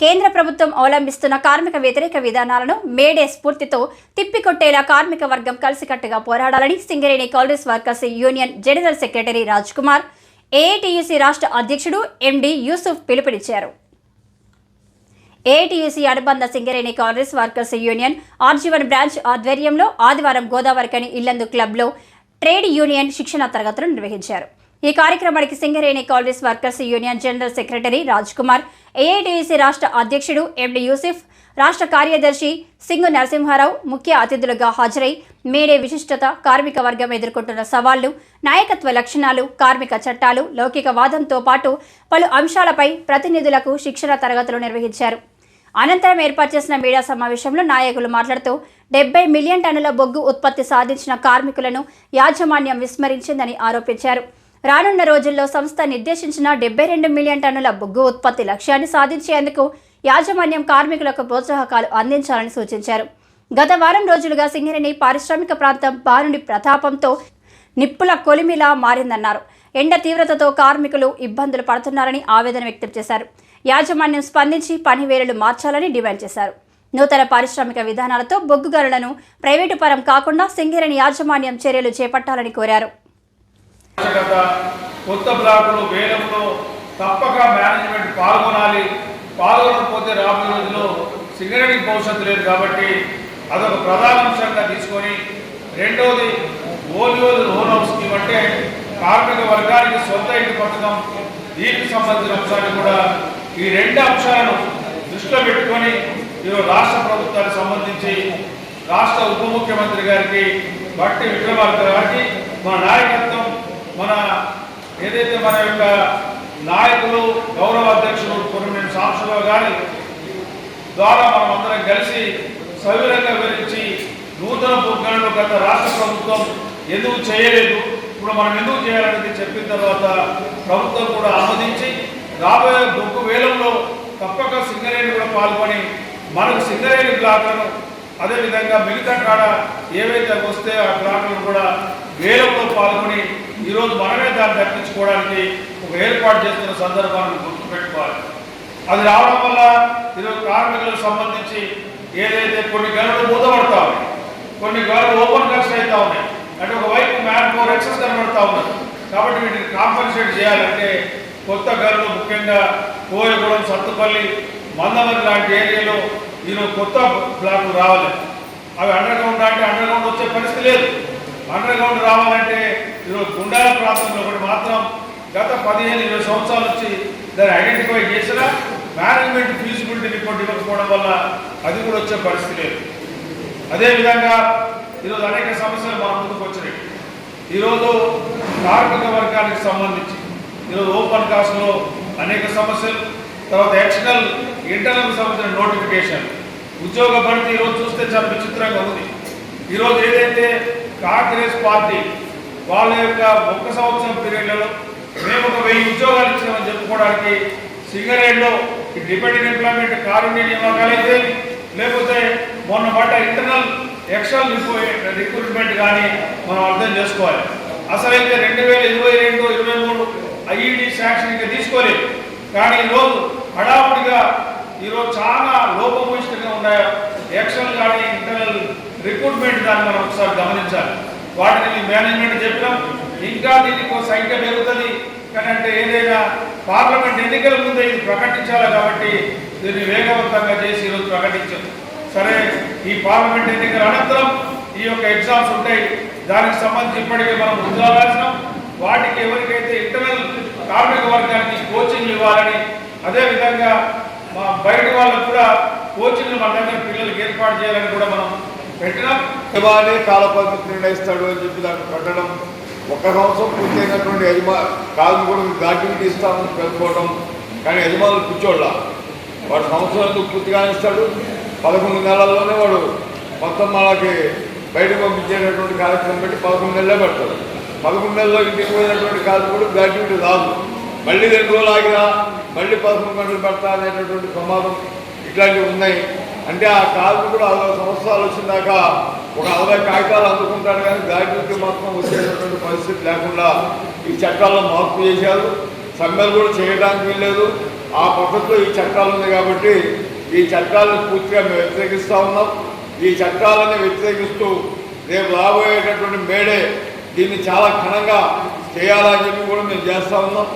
కేంద్ర ప్రభుత్వం అవలంబిస్తున్న కార్మిక వ్యతిరేక విధానాలను మేడే స్ఫూర్తితో తిప్పికొట్టేలా కార్మిక వర్గం కలిసికట్టుగా పోరాడాలని Singareni Congress workers union general secretary Raj Kumar AITUC రాష్ట్ర అధ్యక్షుడు ఎండి యూసుఫ్ పిలుపునిచ్చారు. ఏటీయూసీ అనుబంధ Singareni Congress workers union R G one branch ఆధ్వర్యంలో ఆదివారం గోదావరికని ఇల్లందు క్లబ్లో ట్రేడ్ యూనియన్ శిక్షణ తరగతులు నిర్వహించారు. ఈ కార్యక్రమానికి Singareni Congress workers union general secretary Raj Kumar AITUC రాష్ట్ర అధ్యక్షుడు ఎండి యూసిఫ్ రాష్ట్ర కార్యదర్శి సింగు నరసింహారావు ముఖ్య అతిథులుగా హాజరై మేడే విశిష్టత కార్మిక వర్గం ఎదుర్కొంటున్న సవాళ్ళు నాయకత్వ లక్షణాలు కార్మిక చట్టాలు లౌకికవాదంతో పాటు పలు అంశాలపై ప్రతినిధులకు శిక్షణ తరగతులు నిర్వహించారు. అనంతరం ఏర్పాటు చేసిన మీడియా సమావేశంలో నాయకులు మాట్లాడుతూ డెబ్బై మిలియన్ టన్నుల బొగ్గు ఉత్పత్తి సాధించిన కార్మికులను యాజమాన్యం విస్మరించిందని ఆరోపించారు. రానున్న రోజుల్లో సంస్థ నిర్దేశించిన డెబ్బై రెండు మిలియన్ టన్నుల బొగ్గు ఉత్పత్తి లక్ష్యాన్ని సాధించేందుకు యాజమాన్యం కార్మికులకు ప్రోత్సాహకాలు అందించాలని సూచించారు. గత వారం రోజులుగా సింగరేణి పారిశ్రామిక ప్రాంతం బారుని ప్రతాపంతో నిప్పుల కొలిమిలా మారిందన్నారు. ఎండ తీవ్రతతో కార్మికులు ఇబ్బందులు పడుతున్నారని ఆవేదన వ్యక్తం చేశారు. యాజమాన్యం స్పందించి పనివేళలు మార్చాలని డిమాండ్ చేశారు. నూతన పారిశ్రామిక విధానాలతో బొగ్గు గనులను ప్రైవేటు పరం కాకుండా సింగరేణి యాజమాన్యం చర్యలు చేపట్టాలని కోరారు. కొత్త బ్లాకులు వేలంలో తప్పక మేనేజ్మెంట్ పాల్గొనాలి. పాల్గొనకపోతే రాబోయే రోజుల్లో సింగరేణికి భవిష్యత్తు లేదు కాబట్టి అదొక ప్రధాన అంశంగా తీసుకొని రెండోది ఓలియోలు లోన్ హౌస్ స్కీమ్ అంటే కార్మిక వర్గానికి సొంత ఇంటి పథకం దీనికి సంబంధించిన అంశాన్ని కూడా ఈ రెండు అంశాలను దృష్టిలో పెట్టుకొని ఈరోజు రాష్ట్ర ప్రభుత్వానికి సంబంధించి రాష్ట్ర ఉప ముఖ్యమంత్రి గారికి బట్టి విక్రమార్క గారికి మా నాయకత్వం మన ఏదైతే మన యొక్క నాయకులు గౌరవ అధ్యక్షులు కొన్ని సాంసరావు గారి ద్వారా మనం అందరం కలిసి సవివరంగా వివరించి నూతన బొగ్గలను గత రాష్ట్ర ప్రభుత్వం ఎందుకు చేయలేదు ఇప్పుడు మనం ఎందుకు చేయాలనేది చెప్పిన తర్వాత ప్రభుత్వం కూడా ఆమోదించి రాబోయే బొగ్గు వేలంలో తప్పక సింగరేణి కూడా పాల్గొని మనకు సింగరేణి బ్లాక్లను అదేవిధంగా మిగతా కాడ ఏవైతే వస్తే ఆ బ్లాక్లను కూడా వేలంలో పాల్గొని ఈరోజు మనమే దాన్ని దక్కించుకోవడానికి ఒక ఏర్పాటు చేస్తున్న సందర్భాన్ని గుర్తుపెట్టుకోవాలి. అది రావడం వల్ల ఈరోజు కార్మికులకు సంబంధించి ఏదైతే కొన్ని గనులు మూతపడతా ఉన్నాయి కొన్ని గనులు ఓపెన్ కట్స్ అవుతా ఉన్నాయి అంటే ఒకవైపు మ్యాన్ పవర్ ఎక్సెస్ కనబడతా ఉన్నది. కాబట్టి వీటిని కాంపన్సేట్ చేయాలంటే కొత్త గనులు ముఖ్యంగా కోయగూడెం సత్తుపల్లి మందమరి లాంటి ఏరియాలో ఈరోజు కొత్త బ్లాక్లు రావాలి. అవి అండర్ గ్రౌండ్ అంటే అండర్ గ్రౌండ్ వచ్చే పరిస్థితి లేదు. అండర్ గ్రౌండ్ రావాలంటే ఈరోజు గుండాల ప్రాంతంలో ఒకటి మాత్రం గత పదిహేను ఇరవై సంవత్సరాల నుంచి దాన్ని ఐడెంటిఫై చేసినా మేనేజ్మెంట్ ఫీజిబిలిటీ రిపోర్ట్ ఇవ్వకపోవడం వల్ల అది కూడా వచ్చే పరిస్థితి లేదు. అదేవిధంగా ఈరోజు అనేక సమస్యలు మా ముందుకు వచ్చినాయి. ఈరోజు కార్మిక వర్గానికి సంబంధించి ఈరోజు ఓపెన్ కాస్ట్లో అనేక సమస్యలు తర్వాత ఎక్స్టర్నల్ ఇంటర్నల్ సంబంధించిన నోటిఫికేషన్ ఉద్యోగ భర్తీ ఈరోజు చూస్తే చాలా విచిత్రంగా ఉంది. ఈరోజు ఏదైతే కాంగ్రెస్ పార్టీ వాళ్ళ యొక్క ఒక్క సంవత్సరం పీరియడ్లలో మేము ఒక వెయ్యి ఉద్యోగాలు ఇచ్చామని చెప్పుకోవడానికి సింగరేణిలో డిపెండెంట్ ఎంప్లాయ్మెంట్ కారుణ్య నియామకాలు అయితే లేకపోతే మొన్న బట్ట ఇంటర్నల్ ఎక్స్టర్నల్ రిక్రూట్మెంట్ కానీ మనం అర్థం చేసుకోవాలి. అసలైతే రెండు వేల ఇరవై రెండు ఇరవై మూడు ఐఈడి శాంక్షన్ ఇంకా తీసుకోలేదు. కానీ ఈరోజు హడావుడిగా ఈరోజు చాలా లోపభూయిష్టంగా ఉన్నాయి ఎక్స్టర్నల్ కానీ ఇంటర్నల్ రిక్రూట్మెంట్ దాన్ని మనం ఒకసారి గమనించాలి. వాటిని మేనేజ్మెంట్ చెప్పినాం. ఇంకా దీనికి ఒక సంఖ్య పెరుగుతుంది. కానీ అంటే ఏదైనా పార్లమెంట్ ఎన్నికల ముందే ఇది ప్రకటించాలి కాబట్టి దీన్ని వేగవంతంగా చేసి ఈరోజు ప్రకటించాం. సరే ఈ పార్లమెంట్ ఎన్నికల అనంతరం ఈ యొక్క ఎగ్జామ్స్ ఉంటాయి. దానికి సంబంధించి ఇప్పటికే మనం ముందులాల్సినాం వాటికి ఎవరికైతే ఇంటర్నల్ కార్మిక వర్గానికి కోచింగ్లు ఇవ్వాలని అదేవిధంగా మా బయట వాళ్ళకు కూడా కోచింగ్లు మన దగ్గర పిల్లలకి ఏర్పాటు చేయాలని కూడా మనం పెట్టినాం యజమాని కాలపద్ధతి నిర్ణయిస్తాడు అని చెప్పి దాన్ని పెట్టడం ఒక సంవత్సరం పూర్తయినటువంటి యజమా కార్మికుడు గ్రాట్యుటీ ఇస్తామని పేర్కోవడం కానీ యజమానులు కూర్చోళ్ళ. వాడు సంవత్సరాలు పూర్తిగా ఇస్తాడు పదకొండు నెలల్లోనే వాడు మొత్తం మనకి బయటకు పంపించేటటువంటి కార్యక్రమం పెట్టి పదకొండు నెలలే పెడతాడు. పదకొండు నెలల్లో ఇంటికి పోయినటువంటి కార్మికుడు గ్రాట్యుటీ రాదు. మళ్ళీ రెండు రోజులు ఆగిరా మళ్ళీ పదకొండు గంటలు పెడతా అనేటటువంటి ప్రమాదం ఇట్లాంటివి ఉన్నాయి. అంటే ఆ కార్మికుడు అరవై సంవత్సరాలు వచ్చిందాక ఒక అరవై కాగితాలు అందుకుంటాడు కానీ గ్రాట్యుటీ మాత్రం వచ్చేటటువంటి పరిస్థితి లేకుండా ఈ చట్టాల్లో మార్పు చేశారు. సమ్మెలు కూడా చేయడానికి వీల్లేదు. ఆ పద్ధతిలో ఈ చట్టాలు ఉంది కాబట్టి ఈ చట్టాలను పూర్తిగా మేము వ్యతిరేకిస్తూ ఉన్నాం. ఈ చట్టాలని వ్యతిరేకిస్తూ రేపు రాబోయేటటువంటి మేడే దీన్ని చాలా ఘనంగా చేయాలని చెప్పి కూడా మేము చేస్తూ ఉన్నాం.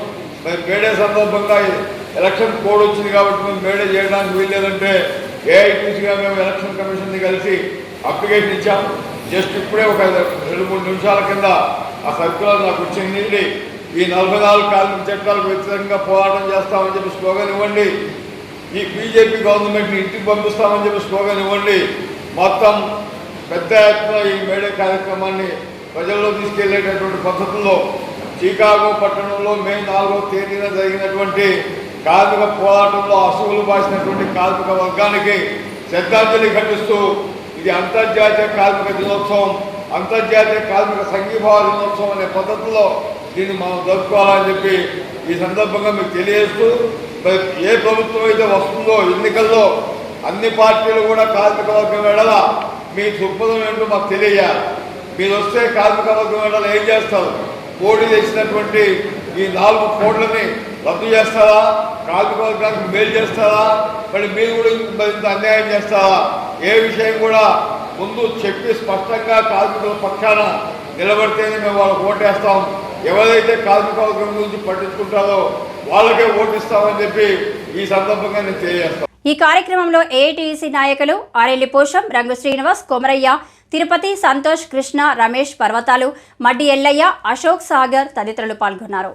మరి మేడే సందర్భంగా ఎలక్షన్ కోడ్ వచ్చింది కాబట్టి మేము మేడే చేయడానికి వీల్లేదంటే ఏఐటీసీగా మేము ఎలక్షన్ కమిషన్ని కలిసి అప్లికేషన్ ఇచ్చాం. జస్ట్ ఇప్పుడే ఒక రెండు మూడు నిమిషాల కింద ఆ సర్కులర్ నాకు వచ్చింది ఈ నలభై నాలుగు కార్మిక చట్టాలకు వ్యతిరేకంగా పోరాటం చేస్తామని చెప్పి స్లోగన్ ఇవ్వండి. ఈ బీజేపీ గవర్నమెంట్ని ఇంటికి పంపిస్తామని చెప్పి స్లోగన్ ఇవ్వండి. మొత్తం పెద్ద ఎత్తున ఈ మేడే కార్యక్రమాన్ని ప్రజల్లో తీసుకెళ్ళేటటువంటి పద్ధతుల్లో చికాగో పట్టణంలో మే నాలుగో తేదీన జరిగినటువంటి కార్మిక పోరాటంలో అసువులు బాసినటువంటి కార్మిక వర్గానికి శ్రద్ధాంజలి ఘటిస్తూ ఇది అంతర్జాతీయ కార్మిక దినోత్సవం అంతర్జాతీయ కార్మిక సంఘీభావ దినోత్సవం అనే పద్ధతిలో దీన్ని మనం జరుపుకోవాలని చెప్పి ఈ సందర్భంగా మీకు తెలియజేస్తూ ఏ ప్రభుత్వం అయితే వస్తుందో ఎన్నికల్లో అన్ని పార్టీలు కూడా కార్మిక వర్గం వెళ్ళాల మీ దృక్పథం ఏంటో మాకు తెలియాలి మీరు వస్తే కార్మిక వర్గం వెళ్ళాలి ఏం చేస్తారు? పోటీ చేసినటువంటి ఈ నాలుగు కోట్లని రద్దు చేస్తారా కార్మిక వర్గానికి మేలు చేస్తారా మరి మీరు కూడా ఇంత- అన్యాయం చేస్తారా ఏ విషయం కూడా ముందు చెప్పి స్పష్టంగా కార్మికుల పక్షాన నిలబడితేనే మేము వాళ్ళకి ఓటేస్తాం. ఎవరైతే కార్మిక వర్గం గురించి పట్టించుకుంటారో వాళ్ళకే ఓటిస్తామని చెప్పి ఈ సందర్భంగా నేను తెలియజేస్తాను. ఈ కార్యక్రమంలో ఏఐటీసీ నాయకులు ఆరెల్లి పోషం రంగు శ్రీనివాస్ కొమరయ్య తిరుపతి సంతోష్ కృష్ణ రమేష్ పర్వతాలు మడ్డి ఎల్లయ్య అశోక్ సాగర్ తదితరులు పాల్గొన్నారు.